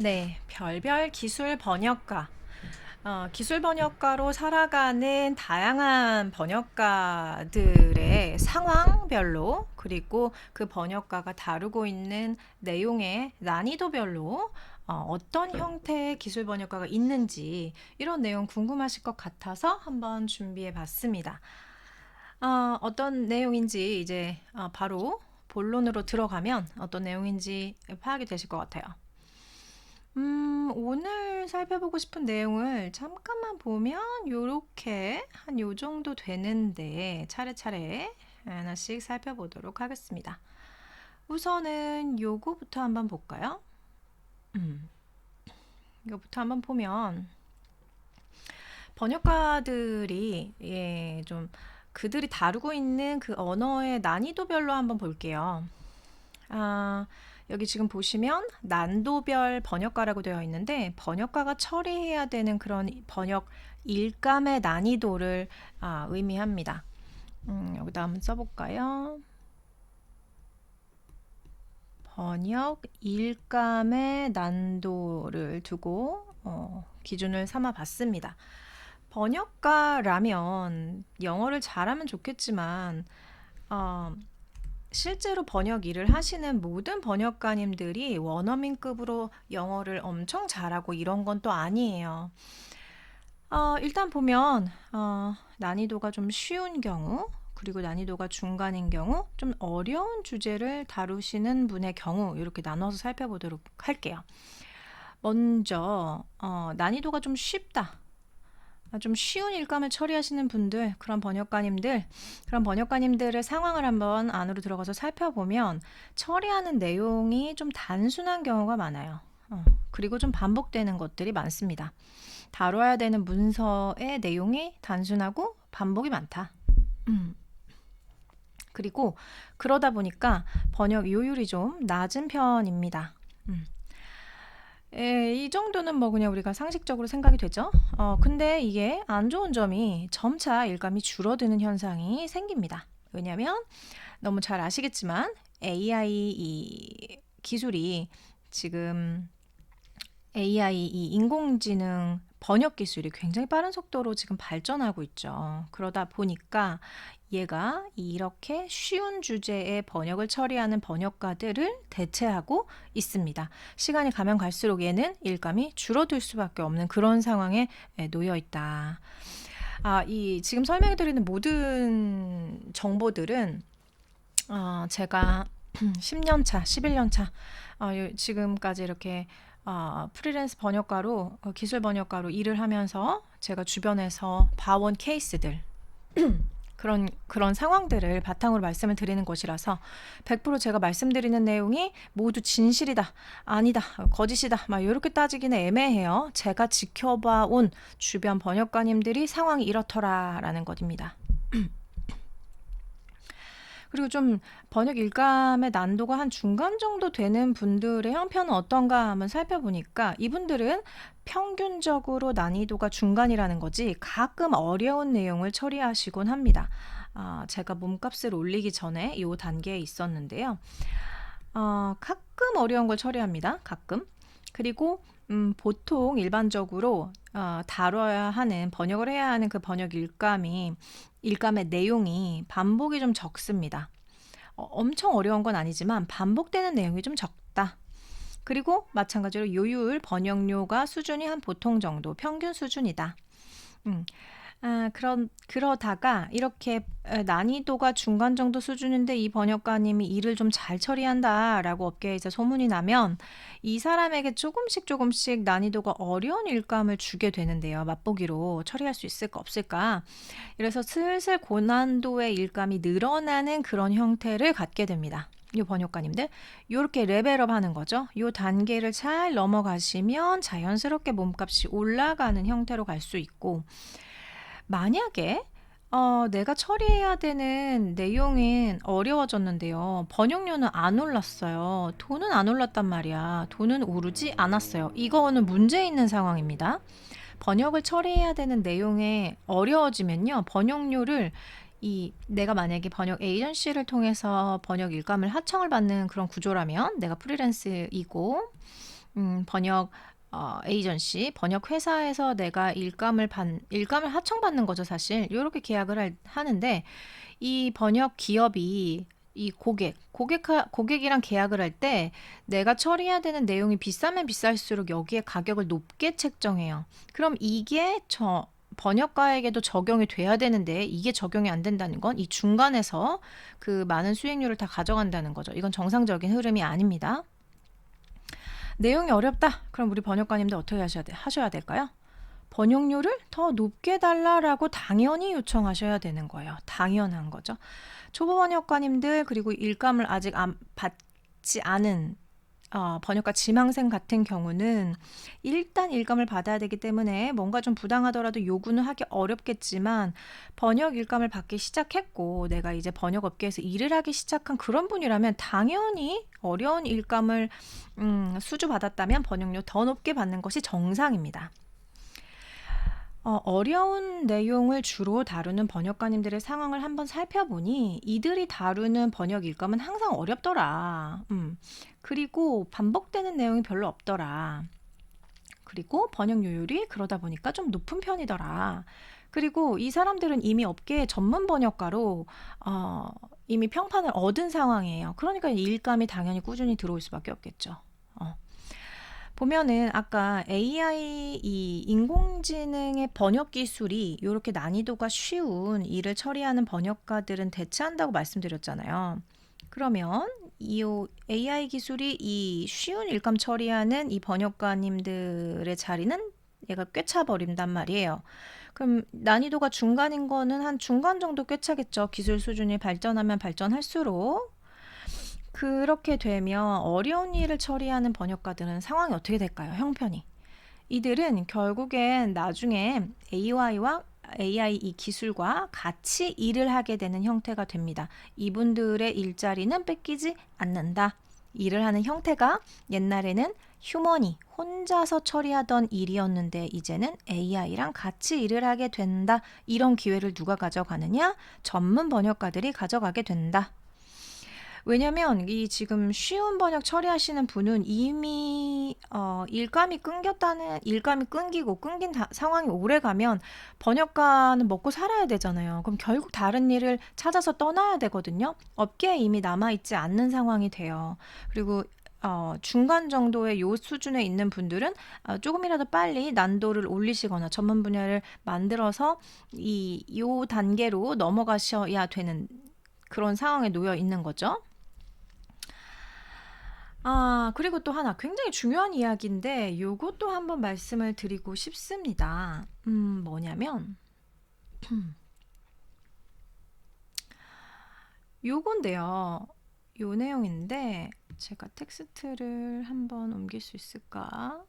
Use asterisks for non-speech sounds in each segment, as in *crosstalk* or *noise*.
네, 별별 기술 번역가. 어, 기술 번역가로 살아가는 다양한 번역가들의 상황별로 그리고 그 번역가가 다루고 있는 내용의 난이도별로 어, 어떤 형태의 기술 번역가가 있는지 이런 내용 궁금하실 것 같아서 한번 준비해 봤습니다. 어, 어떤 내용인지 이제 어, 바로 본론으로 들어가면 어떤 내용인지 파악이 되실 것 같아요. 음, 오늘 살펴보고 싶은 내용을 잠깐만 보면 요렇게 한 요 정도 되는데 차례차례 하나씩 살펴보도록 하겠습니다. 우선은 요거부터 한번 볼까요? 음, 이거부터 한번 보면 번역가들이 예, 좀 그들이 다루고 있는 그 언어의 난이도별로 한번 볼게요. 아, 여기 지금 보시면 난도별 번역가라고 되어 있는데 번역가가 처리해야 되는 그런 번역 일감의 난이도를 아, 의미합니다. 음, 여기다 한번 써볼까요? 번역 일감의 난도를 두고 어, 기준을 삼아 봤습니다. 번역가라면 영어를 잘하면 좋겠지만 어, 실제로 번역 일을 하시는 모든 번역가님들이 원어민급으로 영어를 엄청 잘하고 이런 건 또 아니에요. 어, 일단 보면 어, 난이도가 좀 쉬운 경우 그리고 난이도가 중간인 경우 좀 어려운 주제를 다루시는 분의 경우 이렇게 나눠서 살펴보도록 할게요. 먼저 어, 난이도가 좀 쉽다. 아, 좀 쉬운 일감을 처리하시는 분들, 그런 번역가님들, 그런 번역가님들의 상황을 한번 안으로 들어가서 살펴보면 처리하는 내용이 좀 단순한 경우가 많아요. 어, 그리고 좀 반복되는 것들이 많습니다. 다뤄야 되는 문서의 내용이 단순하고 반복이 많다. 음. 그리고 그러다 보니까 번역 요율이 좀 낮은 편입니다. 음. 예, 이 정도는 뭐 그냥 우리가 상식적으로 생각이 되죠. 어, 근데 이게 안 좋은 점이 점차 일감이 줄어드는 현상이 생깁니다. 왜냐하면 너무 잘 아시겠지만 AI 이 기술이 지금 AI 이 인공지능 번역 기술이 굉장히 빠른 속도로 지금 발전하고 있죠. 그러다 보니까 얘가 이렇게 쉬운 주제의 번역을 처리하는 번역가들을 대체하고 있습니다. 시간이 가면 갈수록 얘는 일감이 줄어들 수밖에 없는 그런 상황에 놓여 있다. 아, 이 지금 설명해 드리는 모든 정보들은 어, 제가 *clears throat* 10년 차, 11년 차 어, 지금까지 이렇게 어, 프리랜스 번역가로 어, 기술 번역가로 일을 하면서 제가 주변에서 봐온 케이스들 *clears throat* 그런 그런 상황들을 바탕으로 말씀을 드리는 것이라서 100% 제가 말씀드리는 내용이 모두 진실이다, 아니다, 거짓이다, 막 이렇게 따지기는 애매해요. 제가 지켜봐 온 주변 번역가님들이 상황이 이렇더라라는 것입니다. *clears throat* 그리고 좀 번역 일감의 난도가 한 중간 정도 되는 분들의 형편은 어떤가 한번 살펴보니까 이분들은 평균적으로 난이도가 중간이라는 거지 가끔 어려운 내용을 처리하시곤 합니다. 아, 제가 몸값을 올리기 전에 이 단계에 있었는데요. 어, 가끔 어려운 걸 처리합니다. 가끔. 그리고 음, 보통 일반적으로 어, 다뤄야 하는 번역을 해야 하는 그 번역 일감이 일감의 내용이 반복이 좀 적습니다. 어, 엄청 어려운 건 아니지만 반복되는 내용이 좀 적다. 그리고 마찬가지로 요율 번역료가 수준이 한 보통 정도 평균 수준이다. 음, 아, 그런 그러다가 이렇게 난이도가 중간 정도 수준인데 이 번역가님이 일을 좀 잘 처리한다라고 업계에서 소문이 나면 이 사람에게 조금씩 조금씩 난이도가 어려운 일감을 주게 되는데요. 맛보기로 처리할 수 있을까 없을까. 그래서 슬슬 고난도의 일감이 늘어나는 그런 형태를 갖게 됩니다. 이 번역가님들 이렇게 레벨업 하는 거죠. 이 단계를 잘 넘어가시면 자연스럽게 몸값이 올라가는 형태로 갈 수 있고 만약에 어, 내가 처리해야 되는 내용은 어려워졌는데요. 번역료는 안 올랐어요. 돈은 안 올랐단 말이야. 돈은 오르지 않았어요. 이거는 문제 있는 상황입니다. 번역을 처리해야 되는 내용에 어려워지면요. 번역료를 이 내가 만약에 번역 에이전시를 통해서 번역 일감을 하청을 받는 그런 구조라면 내가 프리랜스이고 음, 번역 어, 에이전시, 번역 회사에서 내가 일감을 받, 일감을 하청받는 거죠, 사실. 이렇게 계약을 할- 하는데 이 번역 기업이 이 고객, 고객 고객이랑 계약을 할 때 내가 처리해야 되는 내용이 비싸면 비쌀수록 여기에 가격을 높게 책정해요. 그럼 이게 저 번역가에게도 적용이 돼야 되는데 이게 적용이 안 된다는 건 이 중간에서 그 많은 수익률을 다 가져간다는 거죠. 이건 정상적인 흐름이 아닙니다. 내용이 어렵다. 그럼 우리 번역가님들 어떻게 하셔야, 돼, 하셔야 될까요? 번역료를 더 높게 달라라고 당연히 요청하셔야 되는 거예요. 당연한 거죠. 초보 번역가님들 그리고 일감을 아직 안, 받지 않은 어, 번역가 지망생 같은 경우는 일단 일감을 받아야 되기 때문에 뭔가 좀 부당하더라도 요구는 하기 어렵겠지만 번역 일감을 받기 시작했고 내가 이제 번역 업계에서 일을 하기 시작한 그런 분이라면 당연히 어려운 일감을 음, 수주받았다면 번역료 더 높게 받는 것이 정상입니다. 어, 어려운 내용을 주로 다루는 번역가님들의 상황을 한번 살펴보니 이들이 다루는 번역 일감은 항상 어렵더라. 음. 그리고 반복되는 내용이 별로 없더라. 그리고 번역료율이 그러다 보니까 좀 높은 편이더라. 그리고 이 사람들은 이미 업계의 전문 번역가로 어, 이미 평판을 얻은 상황이에요. 그러니까 일감이 당연히 꾸준히 들어올 수밖에 없겠죠. 어. 보면은 아까 AI 이 인공지능의 번역 기술이 이렇게 난이도가 쉬운 일을 처리하는 번역가들은 대체한다고 말씀드렸잖아요. 그러면 이 AI 기술이 이 쉬운 일감 처리하는 이 번역가님들의 자리는 얘가 꿰차 버린단 말이에요. 그럼 난이도가 중간인 거는 한 중간 정도 꿰차겠죠. 기술 수준이 발전하면 발전할수록 그렇게 되면 어려운 일을 처리하는 번역가들은 상황이 어떻게 될까요? 형편이. 이들은 결국엔 나중에 AI와 AI 이 기술과 같이 일을 하게 되는 형태가 됩니다. 이분들의 일자리는 뺏기지 않는다. 일을 하는 형태가 옛날에는 휴머니 혼자서 처리하던 일이었는데 이제는 AI랑 같이 일을 하게 된다. 이런 기회를 누가 가져가느냐? 전문 번역가들이 가져가게 된다. 왜냐면 이 지금 쉬운 번역 처리하시는 분은 이미 어, 일감이 끊겼다는 일감이 끊기고 끊긴 다, 상황이 오래 가면 번역가는 먹고 살아야 되잖아요. 그럼 결국 다른 일을 찾아서 떠나야 되거든요. 업계에 이미 남아 있지 않는 상황이 돼요. 그리고 어, 중간 정도의 요 수준에 있는 분들은 어, 조금이라도 빨리 난도를 올리시거나 전문 분야를 만들어서 이 요 단계로 넘어가셔야 되는 그런 상황에 놓여 있는 거죠. 아, 그리고 또 하나 굉장히 중요한 이야기인데 요것도 한번 말씀을 드리고 싶습니다. 음, 뭐냐면 *clears throat* 요건데요. 요 내용인데 제가 텍스트를 한번 옮길 수 있을까?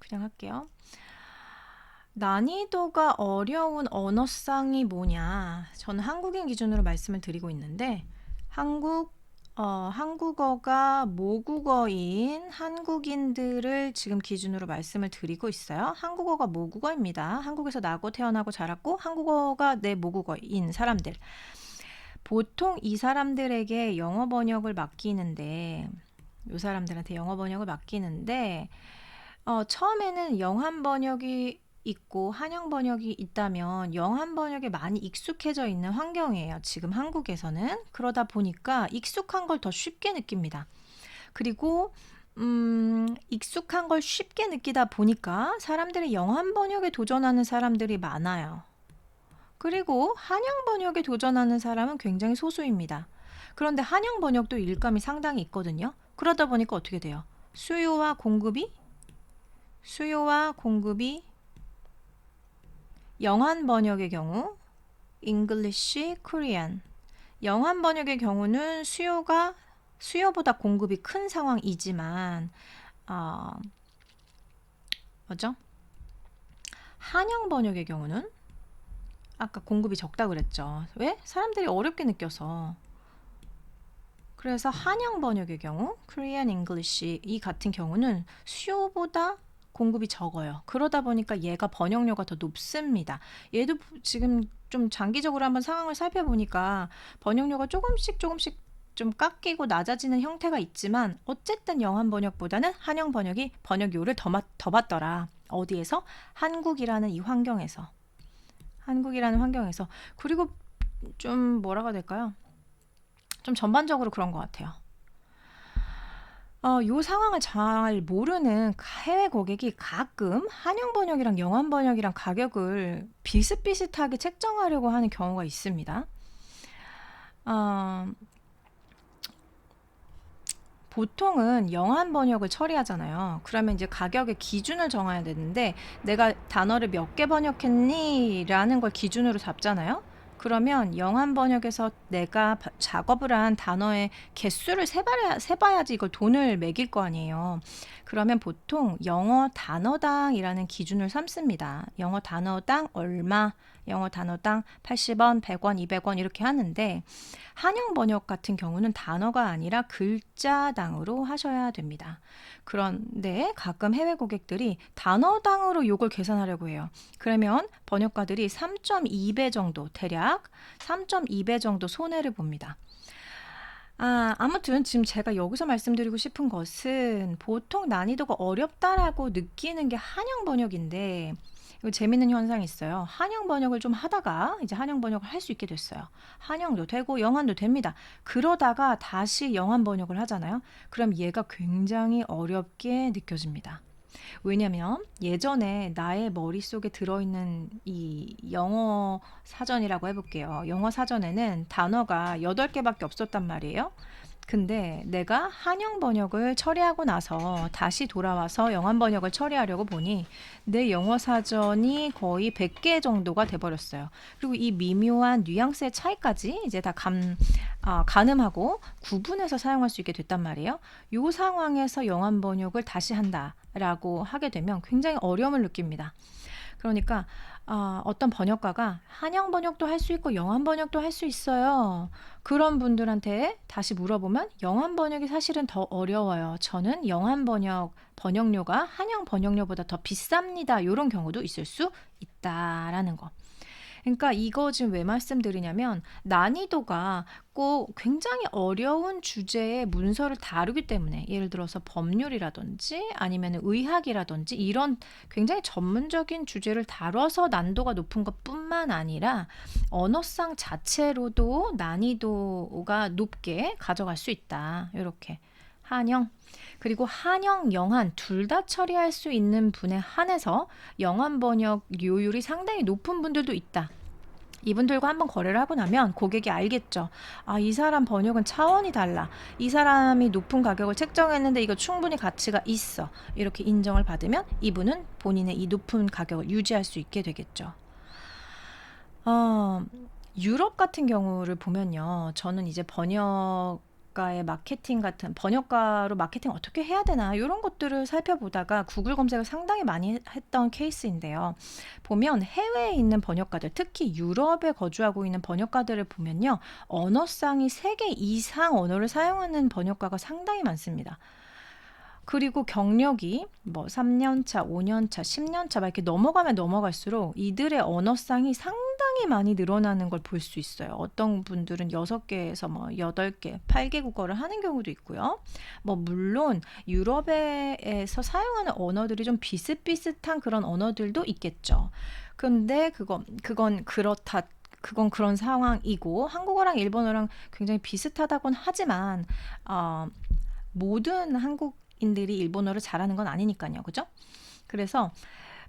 그냥 할게요. 난이도가 어려운 언어쌍이 뭐냐? 저는 한국인 기준으로 말씀을 드리고 있는데 한국 어, 한국어가 모국어인 한국인들을 지금 기준으로 말씀을 드리고 있어요. 한국어가 모국어입니다. 한국에서 나고 태어나고 자랐고 한국어가 내 모국어인 사람들. 보통 이 사람들에게 영어 번역을 맡기는데 이 사람들한테 영어 번역을 맡기는데 어, 처음에는 영한 번역이 있고 한영 번역이 있다면 영한 번역에 많이 익숙해져 있는 환경이에요. 지금 한국에서는 그러다 보니까 익숙한 걸 더 쉽게 느낍니다. 그리고 음, 익숙한 걸 쉽게 느끼다 보니까 사람들이 영한 번역에 도전하는 사람들이 많아요. 그리고 한영 번역에 도전하는 사람은 굉장히 소수입니다. 그런데 한영 번역도 일감이 상당히 있거든요. 그러다 보니까 어떻게 돼요? 수요와 공급이 수요와 공급이 영한 번역의 경우 English, Korean 영한 번역의 경우는 수요가 수요보다 공급이 큰 상황이지만 어, 뭐죠? 한영 번역의 경우는 아까 공급이 적다 그랬죠. 왜? 사람들이 어렵게 느껴서. 그래서 한영 번역의 경우, Korean English 이 같은 경우는 수요보다 공급이 적어요. 그러다 보니까 얘가 번역료가 더 높습니다. 얘도 지금 좀 장기적으로 한번 상황을 살펴보니까 번역료가 조금씩 조금씩 좀 깎이고 낮아지는 형태가 있지만 어쨌든 영한 번역보다는 한영 번역이 번역료를 더, 받- 더 받더라. 어디에서? 한국이라는 이 환경에서. 한국이라는 환경에서. 그리고 좀 뭐라고 될까요? 좀 전반적으로 그런 것 같아요. 어, 요 상황을 잘 모르는 해외 고객이 가끔 한영 번역이랑 영한 번역이랑 가격을 비슷비슷하게 책정하려고 하는 경우가 있습니다. 어, 보통은 영한 번역을 처리하잖아요. 그러면 이제 가격의 기준을 정해야 되는데 내가 단어를 몇 개 번역했니? 라는 걸 기준으로 잡잖아요. 그러면 영한 번역에서 내가 바- 작업을 한 단어의 개수를 세봐야, 세봐야지 이걸 돈을 매길 거 아니에요. 그러면 보통 영어 단어당이라는 기준을 삼습니다. 영어 단어당 얼마, 영어 단어당 80원, 100원, 200원 이렇게 하는데 한영 번역 같은 경우는 단어가 아니라 글자당으로 하셔야 됩니다. 그런데 가끔 해외 고객들이 단어당으로 이걸 계산하려고 해요. 그러면 번역가들이 3.2배 정도 대략 3.2배 정도 손해를 봅니다. 아, 아무튼 지금 제가 여기서 말씀드리고 싶은 것은 보통 난이도가 어렵다라고 느끼는 게 한영 번역인데 이거 재밌는 현상이 있어요. 한영 번역을 좀 하다가 이제 한영 번역을 할 수 있게 됐어요. 한영도 되고 영한도 됩니다. 그러다가 다시 영한 번역을 하잖아요. 그럼 얘가 굉장히 어렵게 느껴집니다. 왜냐면 예전에 나의 머릿속에 들어있는 이 영어 사전이라고 해볼게요. 영어 사전에는 단어가 8개밖에 없었단 말이에요. 근데 내가 한영 번역을 처리하고 나서 다시 돌아와서 영한 번역을 처리하려고 보니 내 영어 사전이 거의 100개 정도가 돼버렸어요. 그리고 이 미묘한 뉘앙스의 차이까지 이제 다 감, 아, 가늠하고 구분해서 사용할 수 있게 됐단 말이에요. 이 상황에서 영한 번역을 다시 한다라고 하게 되면 굉장히 어려움을 느낍니다. 그러니까 아, 어떤 번역가가 한영 번역도 할 수 있고 영한 번역도 할 수 있어요. 그런 분들한테 다시 물어보면 영한 번역이 사실은 더 어려워요. 저는 영한 번역 번역료가 한영 번역료보다 더 비쌉니다. 이런 경우도 있을 수 있다라는 거. 그러니까 이거 지금 왜 말씀드리냐면 난이도가 꼭 굉장히 어려운 주제의 문서를 다루기 때문에 예를 들어서 법률이라든지 아니면 의학이라든지 이런 굉장히 전문적인 주제를 다뤄서 난도가 높은 것뿐만 아니라 언어상 자체로도 난이도가 높게 가져갈 수 있다. 이렇게 한영 그리고 한영, 영한 둘 다 처리할 수 있는 분에 한해서 영한 번역 요율이 상당히 높은 분들도 있다. 이분들과 한번 거래를 하고 나면 고객이 알겠죠. 아, 이 사람 번역은 차원이 달라. 이 사람이 높은 가격을 책정했는데 이거 충분히 가치가 있어. 이렇게 인정을 받으면 이분은 본인의 이 높은 가격을 유지할 수 있게 되겠죠. 어, 유럽 같은 경우를 보면요. 저는 이제 번역 가의 마케팅 같은 번역가로 마케팅 어떻게 해야 되나 이런 것들을 살펴보다가 구글 검색을 상당히 많이 했던 케이스인데요. 보면 해외에 있는 번역가들, 특히 유럽에 거주하고 있는 번역가들을 보면요. 언어상이 3개 이상 언어를 사용하는 번역가가 상당히 많습니다. 그리고 경력이 뭐 3년차, 5년차, 10년차 막 이렇게 넘어가면 넘어갈수록 이들의 언어상이 상당히 많이 늘어나는 걸 볼 수 있어요. 어떤 분들은 6개에서 뭐 8개, 8개 국어를 하는 경우도 있고요. 뭐 물론 유럽에서 사용하는 언어들이 좀 비슷비슷한 그런 언어들도 있겠죠. 근데 그거 그건 그렇다 그건 그런 상황이고 한국어랑 일본어랑 굉장히 비슷하다곤 하지만 어, 모든 한국인들이 일본어를 잘하는 건 아니니까요. 그죠? 그래서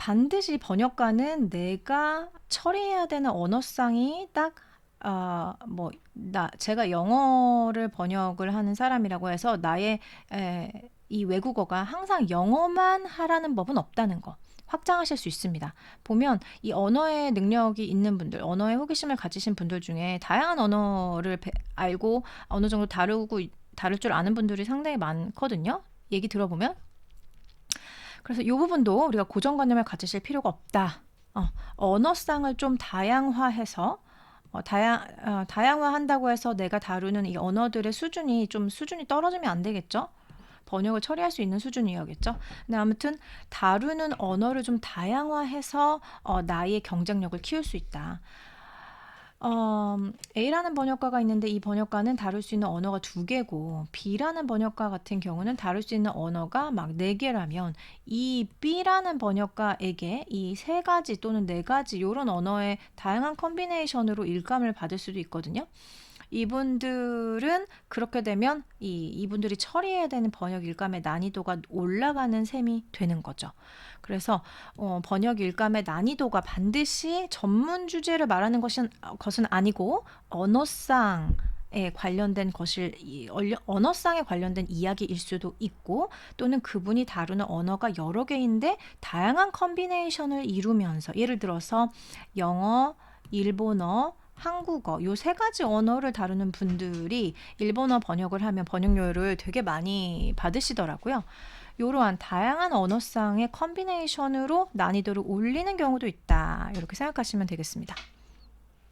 반드시 번역가는 내가 처리해야 되는 언어상이 딱 아, 뭐, 나, 제가 영어를 번역을 하는 사람이라고 해서 나의 에, 이 외국어가 항상 영어만 하라는 법은 없다는 거. 확장하실 수 있습니다. 보면 이 언어의 능력이 있는 분들, 언어의 호기심을 가지신 분들 중에 다양한 언어를 배- 알고 어느 정도 다루고 있- 다룰 줄 아는 분들이 상당히 많거든요. 얘기 들어보면. 그래서 이 부분도 우리가 고정관념을 가지실 필요가 없다. 어, 언어상을 좀 다양화해서 어, 다양, 어, 다양화한다고 해서 내가 다루는 이 언어들의 수준이 좀 수준이 떨어지면 안 되겠죠? 번역을 처리할 수 있는 수준이어야겠죠? 근데 아무튼 다루는 언어를 좀 다양화해서 어, 나의 경쟁력을 키울 수 있다. 어, A라는 번역가가 있는데 이 번역가는 다룰 수 있는 언어가 두 개고 B라는 번역가 같은 경우는 다룰 수 있는 언어가 막 네 개라면 이 B라는 번역가에게 이 세 가지 또는 네 가지 이런 언어의 다양한 컨비네이션으로 일감을 받을 수도 있거든요. 이분들은 그렇게 되면 이 이분들이 처리해야 되는 번역 일감의 난이도가 올라가는 셈이 되는 거죠. 그래서 어, 번역 일감의 난이도가 반드시 전문 주제를 말하는 것은 것은 아니고 언어상 에 관련된 것을 언어상에 관련된 이야기일 수도 있고 또는 그분이 다루는 언어가 여러 개인데 다양한 컨비네이션을 이루면서 예를 들어서 영어, 일본어, 한국어 요 세 가지 언어를 다루는 분들이 일본어 번역을 하면 번역료를 되게 많이 받으시더라고요. 이러한 다양한 언어상의 컨비네이션으로 난이도를 올리는 경우도 있다. 이렇게 생각하시면 되겠습니다.